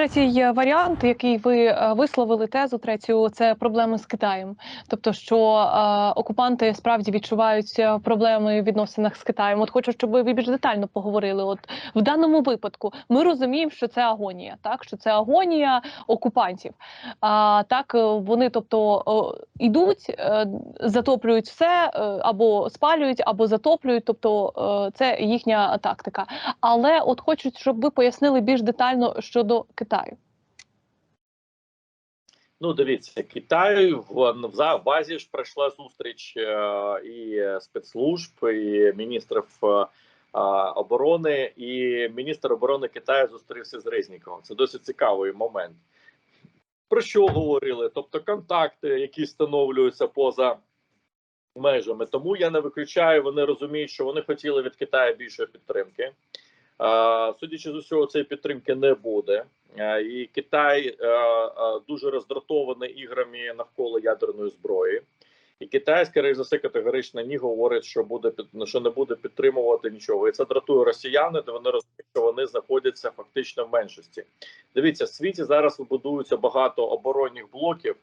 третій варіант, який ви е, висловили тезу третю, це проблеми з Китаєм. Тобто, що е, окупанти справді відчувають е, проблеми в відносинах з Китаєм. От хочу, щоб ви більш детально поговорили. От в даному випадку ми розуміємо, що це агонія, так що це агонія окупантів. А так е, вони, тобто, е, ідуть, е, затоплюють все е, або спалюють, або затоплюють. Тобто, е, це їхня тактика. Але от хочуть, щоб ви пояснили більш детально щодо Китаю. Ну, дивіться, Китай в, в Азії ж пройшла зустріч е, і спецслужб, і міністрів е, е, оборони, і міністр оборони Китаю зустрівся з Резніковим. Це досить цікавий момент. Про що говорили? Тобто контакти, які встановлюються поза межами. Тому я не виключаю, вони розуміють, що вони хотіли від Китаю більшої підтримки. Судячи з усього, цієї підтримки не буде. І Китай дуже роздратований іграми навколо ядерної зброї. І Китай, скоріше за все, категорично ні говорить, що буде під що не буде підтримувати нічого. І це дратує росіяни, де вони розуміють, що вони знаходяться фактично в меншості. Дивіться, в світі зараз вибудується багато оборонних блоків.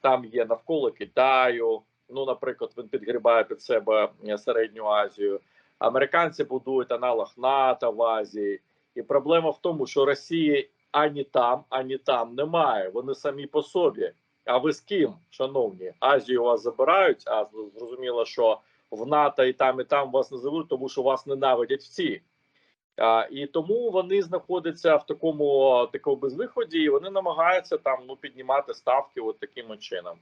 Там є навколо Китаю. Ну, наприклад, він підгрібає під себе е, середню Азію. Американці будують аналог НАТО в Азії, і проблема в тому, що Росії ані там, ані там немає. Вони самі по собі. А ви з ким, шановні? Азію вас забирають, а зрозуміло, що в НАТО і там, і там вас не заберуть, тому що вас ненавидять всі. А, і тому вони знаходяться в такому такому безвиході, і вони намагаються там ну піднімати ставки от таким чином.